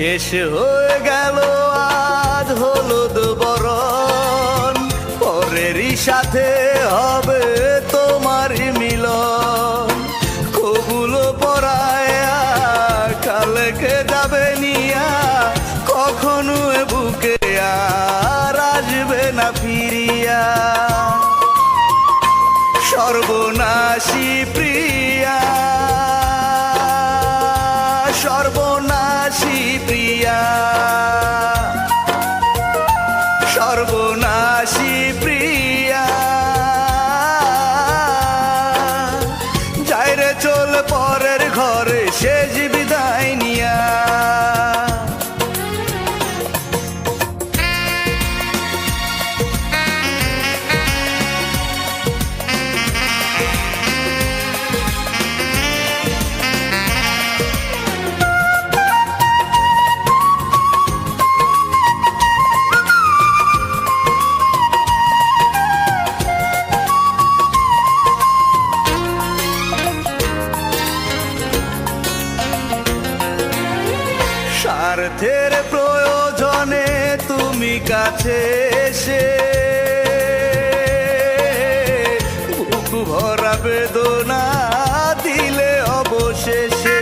শেষ হয়ে গেল, আজ হলুদ বরণ পরেরই সাথে হবে তোমার মিলন। কবুলো পরায়া, কালকে যাবে নিয়া, কখনো বুকে আর আসবে না ফিরিয়া। সর্বনাশী প্রিয়া সর্বনাশী প্রিয়া স্বার্থের প্রয়োজনে তুমি কাছে এসে বুক ভরা বেদনা দিলে অবশেষে।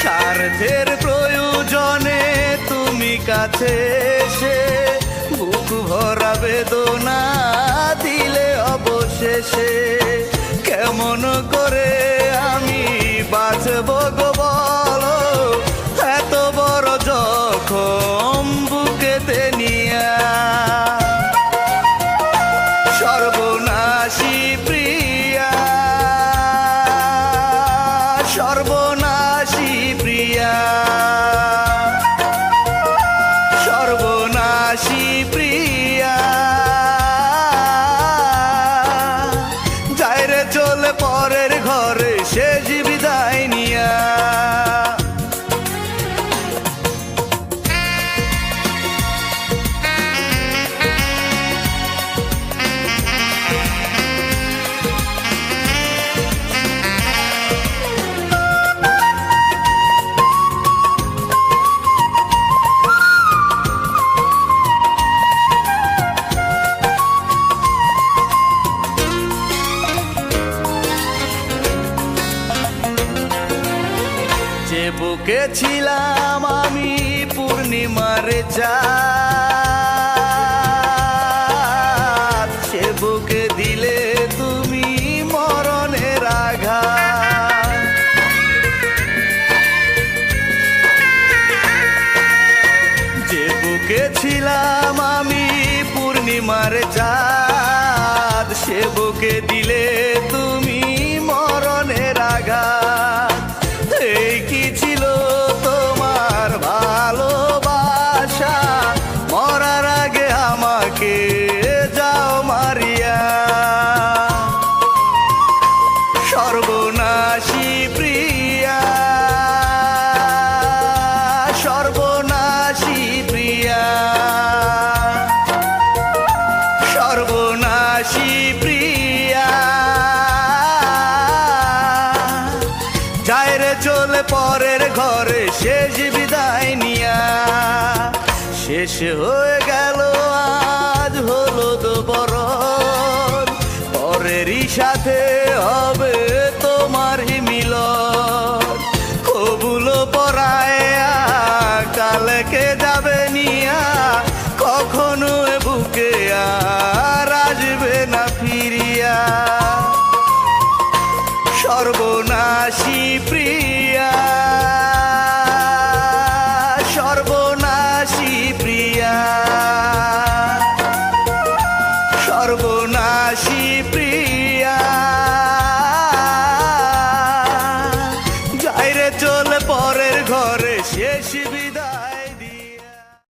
স্বার্থের প্রয়োজনে তুমি কাছে এসে বুক ভরা বেদনা দিলে অবশেষে। কেমন করে আমি বাঁচব গো বলো। এত বড় জখম বুকেতে নিয়া সর্বনাশী প্রিয়া। সর্বনাশী প্রিয়া। সর্বনাশী প্রিয়া। যে বুকে ছিলাম আমি পূর্ণিমার চাঁদ সে বুকে দিলে তুমি মরণের আঘাত। যে বুকে ছিলাম আমি পূর্ণিমার চাঁদ সে বুকে দিলে শেষ হয়ে গেল, আজ হলো তো বরণ। পরেরই সাথে হবে তোমার মিলন। কবুলো পরায়া কালকে যাবে নিয়া, কখনো বুকে